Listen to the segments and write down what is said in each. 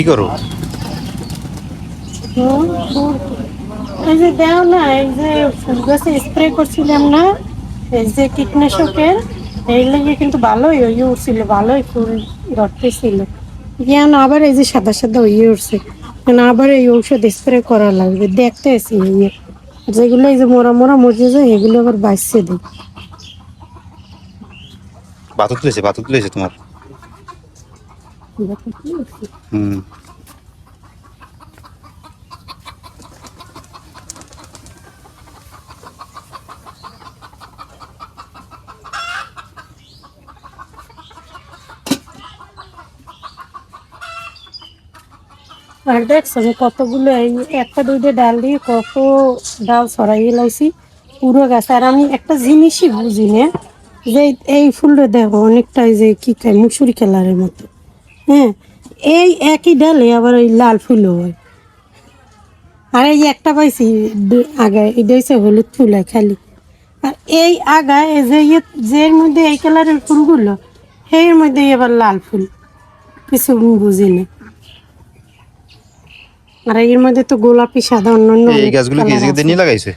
কি করো। এই যে দেও না এই যে ফুল গাছে স্প্রে করছিলাম না এই যে কীটনাশকের এই লেগে কিন্তু ভালোই ইয়ে উঠছিল ভালোই ফুল ধরতেছিল। জ্ঞান আবার এই যে সাদা সাদা ইয়ে উঠছে। আবার এই ঔষধ স্প্রে করা লাগবে দেখতে আসি ইয়ে যেগুলো এই যে মোরা মোরা মরে যায় এগুলো আবার বাঁচছে দিই তুলেছে তুলেছে তোমার? আর দেখছ যে কতগুলো এই একটা দুইটা ডাল দিয়ে কত ডাল ছড়াইয়ে লাইছি, পুরো গাছ। আর আমি একটা জিনিসই বুঝি না, যে এই ফুলটা দেখো অনেকটাই যে কি খায় মুসুরি কালারের মতো। হ্যাঁ এই একই ডালে আবার ওই লাল ফুলও হয়। আর এই একটা পাইছি আগায় এটা হচ্ছে হলুদ ফুল হয় খালি। আর এই আগায় এই যে ইয়ে যের মধ্যে এই কালারের ফুলগুলো এর মধ্যে এবার লাল ফুল। কিছু বুঝি না। আর এর মধ্যে তো গোলাপি সাদা অন্যান্য এই অনেক গাছগুলো কি এই জায়গাতে নিয়ে লাগাইছে?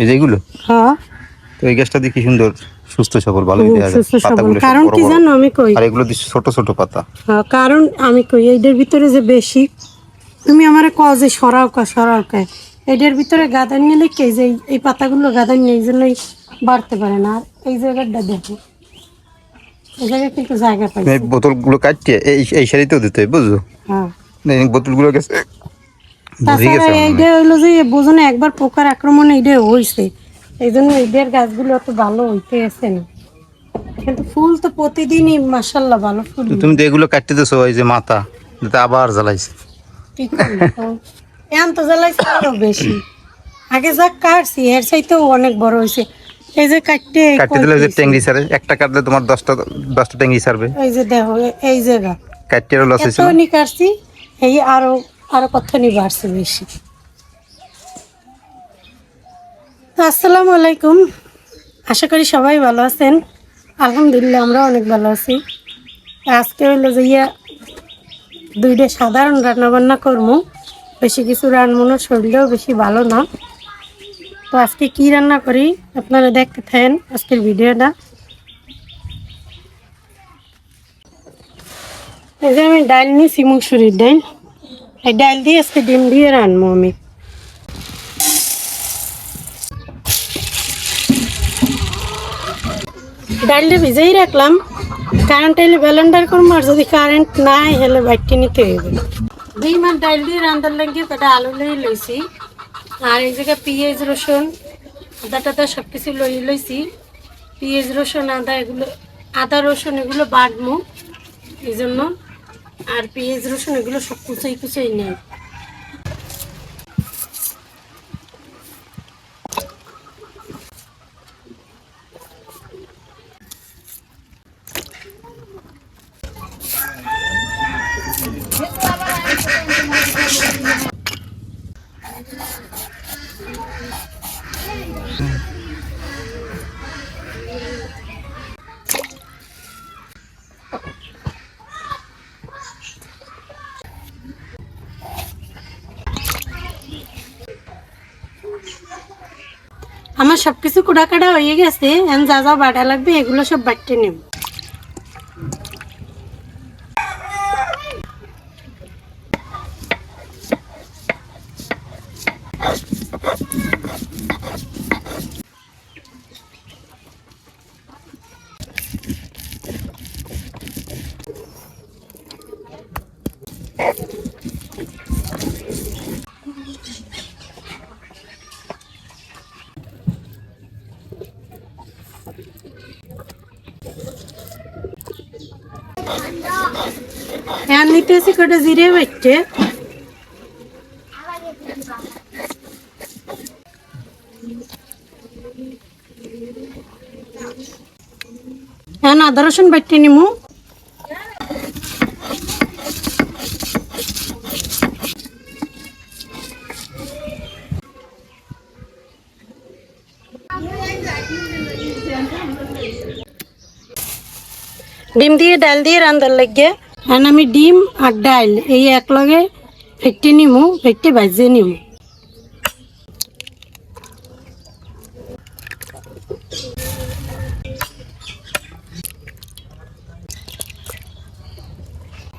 এই যে এগুলো? হ্যাঁ। তো এই গাছটা দিয়ে কি সুন্দর সুস্থ সবল সুস্থ সবল। কারণ কি জানো আমি কই? আর এগুলো ছোট ছোট পাতা। কারণ আমি কই এইটার ভিতরে যে বেশি তুমি আমার কও যে সরাও কা সরাও কা এটার ভিতরে গাদান নিয়ে লিখে যে এই- পাতাগুলো গাদান নিয়ে জন্যই বাড়তে পারে না। আর এই জায়গাটা দেখো এই জায়গায় কিন্তু জায়গা তুমি পাইছে। এই বোতলগুলো কাটতে এই এই সারিতেও দিতে হয় বুঝছ? হ্যাঁ। এই বোতলগুলো গেছে তাছাড়া গেছে আমার এইটা। হইল যে বোঝনে একবার পোকার আক্রমণ এইটা হয়েছে এই জন্য এইটার গাছগুলো অত ভালো হইতে আছে না। কিন্তু ফুল তো প্রতিদিনই মাসাল্লাহ ভালো ফুল। তুমি তো এগুলো কাটতে দিছো এই যে মাথা আবার জ্বালাইছে। তো? এখন তো জ্বালাইছে আরও বেশি। আগে যা কাটছি এর চাইতেও অনেক বড় হয়েছে এই যে কাটতে কাটতে দিলে যে ট্যাংরি সারে একটা কাটলে তোমার দশটা দশটা ট্যাংরি সারবে এই যে দেখো এই জায়গা। কাটতে লস হয়েছিল এত নি? কাটছি এই আরও আরও কত নি বাড়ছে বেশি তো আসসালামু আলাইকুম। আশা করি সবাই ভালো আছেন। আলহামদুলিল্লাহ আমরা অনেক ভালো আছি। আজকে হইল যে ইয়া, দুইটা সাধারণ রান্নাবান্না করব বেশি কিছু রান্না না শরীরেও বেশি ভালো না। তো আজকে কি রান্না করি, আপনারা দেখতে থাকেন আজকের ভিডিওটা। এই যে আমি ডাল নিয়েছি মুসুরির ডাল। এই ডাল দিয়ে আজকে ডিম দিয়ে রানবো আমি। ডালটা ভিজেই রাখলাম। কারেন্ট এলে ব্যালেন্ডার করব, আর যদি কারেন্ট নাই হলে বাইকটি নিতে হইবে দুই মাস ডাল দিয়ে রান্নার লাগিয়ে কটা আলু লই লইছি। আর এই জায়গায় পেঁয়াজ, রসুন আদা টাদা সব কিছু লই লইছি। পেঁয়াজ, রসুন, আদা এগুলো, আদা, রসুন এগুলো বাটমু এই জন্য আর পেঁয়াজ, রসুন এগুলো সব কুচাই কুচাই নেই। আমার সব কিছু কুড়াকাটা হয়ে গেছে যা যা বাটা লাগবে এগুলো সব বাটতে নেব। নিতেছি কটা জিরে বাটতে এখন আদা রসুন বাটতে নিমু ডিম দিয়ে ডাল দিয়ে রান্দার লাগিয়ে এখন আমি ডিম আর ডাইল, এই একলগে ফেটে নিমু ফেটে ভাজে নিমু।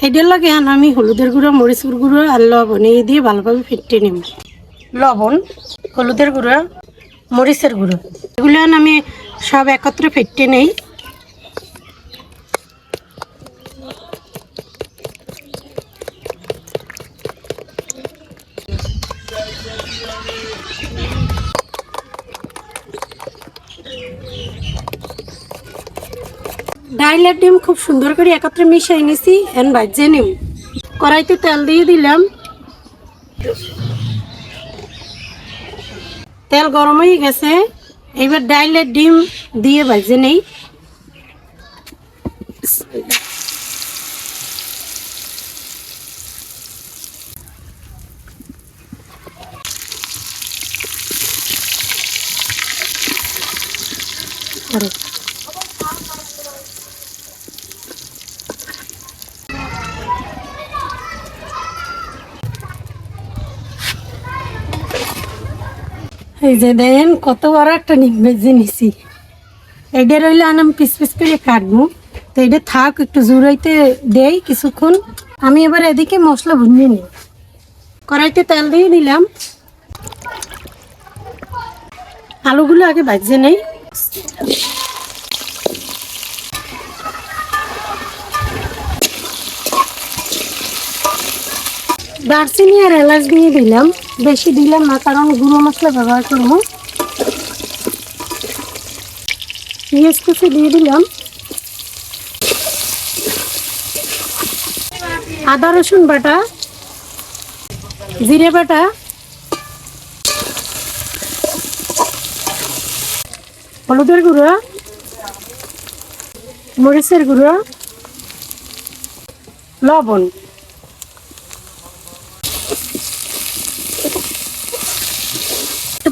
এটার লাগে এখন আমি হলুদের গুঁড়ো, মরিচের গুঁড়ো আর লবণ, এই দিয়ে ভালোভাবে ফেটে নিব লবণ, হলুদের গুঁড়ো, মরিচের গুঁড়ো। এগুলো এখন আমি সব একত্রে ফেটে নেই। ডাইল আর ডিম খুব সুন্দর করে একত্রে মিশাই নিছি, এন ভাজে নিম। কড়াইতে তেল দিয়ে দিলাম। তেল গরম হয়ে গেছে। এবার ডাইলের ডিম দিয়ে ভাজে নেই। আরে এই যে দেন কত বড় একটা নিম ভেজে নিছি এটা রইলে আমি পিস পিস করে কাটবো। তো এটা থাক, একটু জুড়াইতে দেই কিছুক্ষণ। আমি এবার এদিকে মশলা ভুনিয়ে নিই। কড়াইতে তেল দিয়ে নিলাম আলুগুলো আগে ভাজছে নেই। দারচিনি আর এলাচ দিয়ে দিলাম। বেশি দিলাম না, কারণ গুঁড়ো মশলা ব্যবহার করব। পেঁয়াজ কুচি দিয়ে দিলাম। আদা, রসুন বাটা, জিরে বাটা, হলুদের গুঁড়ো, মরিচের গুঁড়ো, লবণ।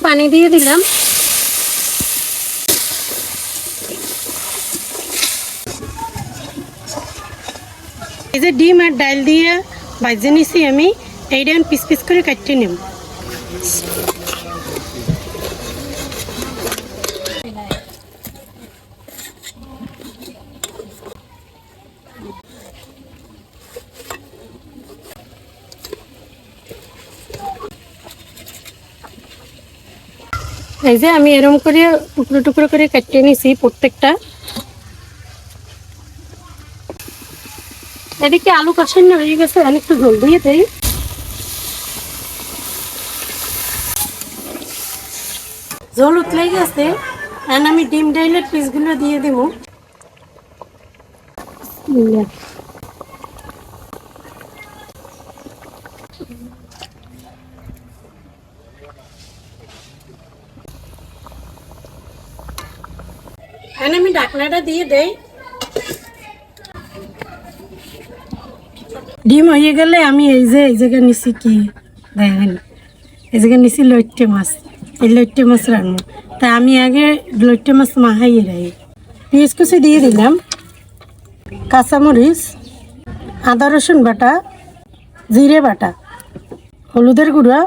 পানি দিয়ে দিলাম। এই যে ডিম আর ডাল দিয়ে ভাজে নিছি আমি। এইটা পিস পিস করে কাটতে নেব। এই যে আমি এরম করে টুকরো টুকরো করে কাটিয়ে নিছি প্রত্যেকটা। এদিকে আলু কষানো হয়ে গেছে, আমি একটু জল দিয়ে দেই। জল উতলে গেছে, এখন আমি ডিম ডাইলের পিসগুলো দিয়ে দেবো এখন আমি ঢাকনাটা দিয়ে দেই। ডিম হয়ে গেলে আমি এই যে, এই জায়গায় নিছি কি, দেখেন, এই জায়গায় নিছি লইট্টে মাছ। এই লইট্টে মাছ রান্না তা আমি আগে লইট্টে মাছ মাহাইয়ে রাখি। পেঁয়াজ কুচি দিয়ে দিলাম, কাঁচামরিচ, আদা রসুন বাটা, জিরে বাটা, হলুদের গুঁড়া,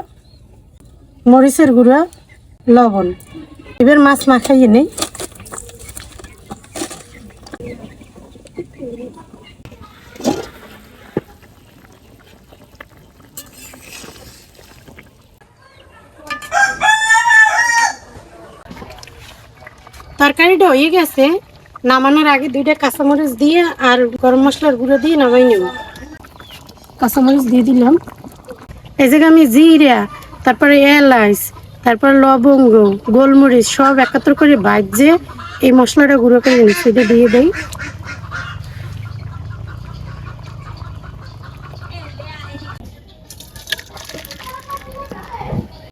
মরিচের গুঁড়া, লবণ। এবার মাছ মাখাইয়ে নেই। তরকারিটা হয়ে গেছে। নামানোর আগে দুইটা কাঁচামরিচ দিয়ে আর গরম মশলার গুঁড়ো দিয়ে নামাই নেব। কাঁচামরিচ দিয়ে দিলাম। এই জায়গায় আমি জিরা, তারপরে এলাচ তারপরে লবঙ্গ, গোলমরিচ সব একত্র করে ভাজে এই মশলাটা গুঁড়ো করে নিচ্ছি দিয়ে দেই।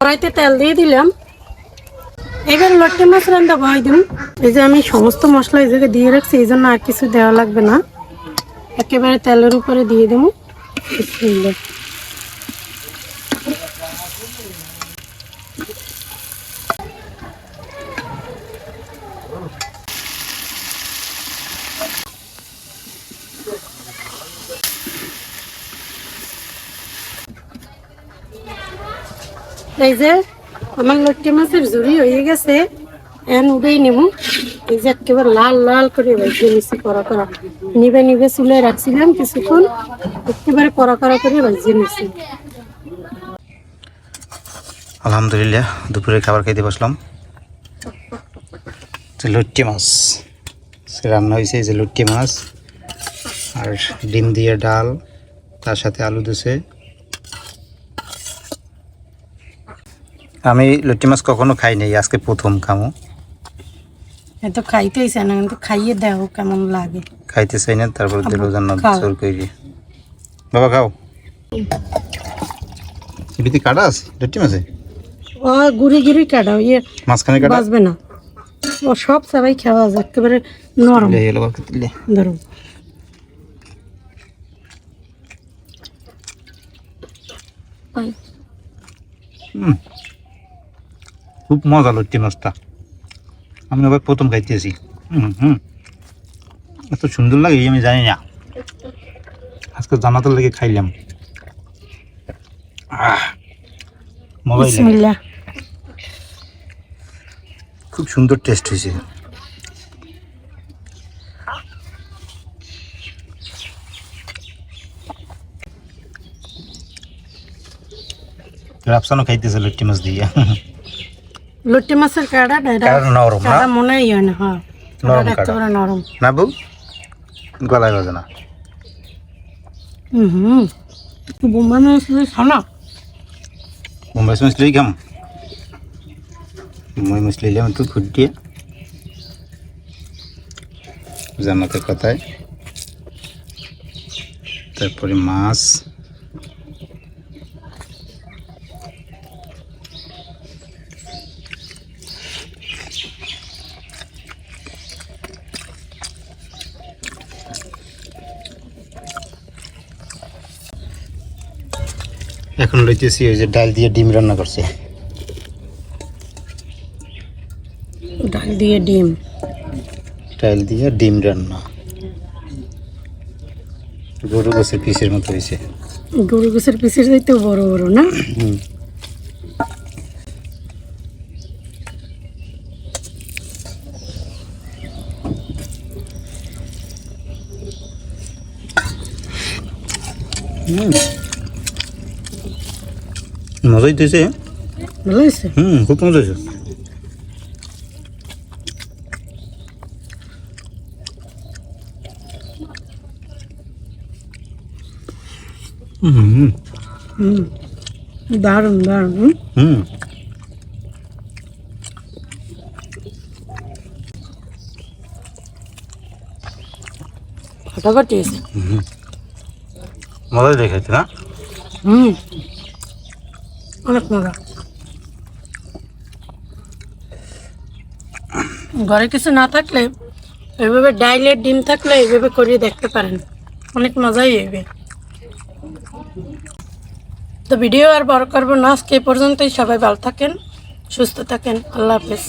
কড়াইতে তেল দিয়ে দিলাম। এবার লটকে মাছ রান্না বয় দিন এই যে আমি সমস্ত মশলা এই দিয়ে রাখছি, এই জন্য আর কিছু দেওয়া লাগবে না। একেবারে তেলের উপরে দিয়ে দেবো এই যে আমার লটকে মাছের ঝুড়ি হয়ে গেছে। এন উঠেই নেব এই যে একেবারে লাল লাল করে ভেজে নিছি করা করা নিবে নিবে চুলে রাখছিলাম কিছুক্ষণ। একেবারে করা করা করে ভেজে নিছি। আলহামদুলিল্লাহ, দুপুরে খাবার খাইতে বসলাম। লট্টি মাছ রান্না হয়েছে যে লট্টি মাছ, আর ডিম দিয়ে ডাল, তার সাথে আলু দিছে। আমি লট্টি মাছ কখনো খাই নাই আজকে প্রথম খামো। এত খাইতেই চায় না কিন্তু খাইয়ে দেখো কেমন লাগে। খাইতে চাই না তারপর দিল জান্নাত। জোর করি বাবা খাও। এবিতে কাটা আছে মাছে? ও গুড়ি গুড়ি কাটা ইয়ে মাঝখানে কাটা? বাঁচবে না। ও সব সবাই খাওয়া যায় একেবারে নরম। ধরো। হুম। খুব মজা লট্টি মাছটা আমি আবার প্রথম খাইতেছি। হুম হুম। এত সুন্দর লাগে এই আমি জানি না। আজকে জানাতের লেগে খাইলাম। আহ, মজাই লাগে। বিসমিল্লাহ। খুব সুন্দর টেস্ট হয়েছে। রাফসানও খাইতেছে লট্টি মাছ দিয়ে। লট্টি মাছের কারণ নরম না? মনেই হয় না হ্যাঁ। নরম কাটা। নরম। না বউ? গলায় বাজে না। হুম বোম্বাই মাছ খানা মুম্বাই মছলি খাম। মুম্বাই মছলি নিলাম একটু খুদ দিয়ে। জান্নাতের কথায়। তারপরে মাছ। এখন লইতেছি ওই যে ডাল দিয়ে ডিম রান্না করছে। ডাল দিয়ে ডিম। ডাল দিয়ে ডিম রান্না। গরু গাছের পিসের মতো হয়েছে গরু গাছের পিসের যাইতেও বড় বড় না হুম হুম। মজা হইতেছে ভালো হয়েছে হুম খুব মজা হয়েছে হুম। হুম দারুণ দারুণ হুম। হুম। ফাটাফাটি হয়েছে মজাই দেখাচ্ছে না? হুম। অনেক মজা। ঘরে কিছু না থাকলে এইভাবে ডাইলের ডিম থাকলে এইভাবে করিয়ে দেখতে পারেন। অনেক মজাই হইবে তো ভিডিও আর বড় করব না। আজকে পর্যন্তই। সবাই ভালো থাকেন, সুস্থ থাকেন। আল্লাহ হাফেজ।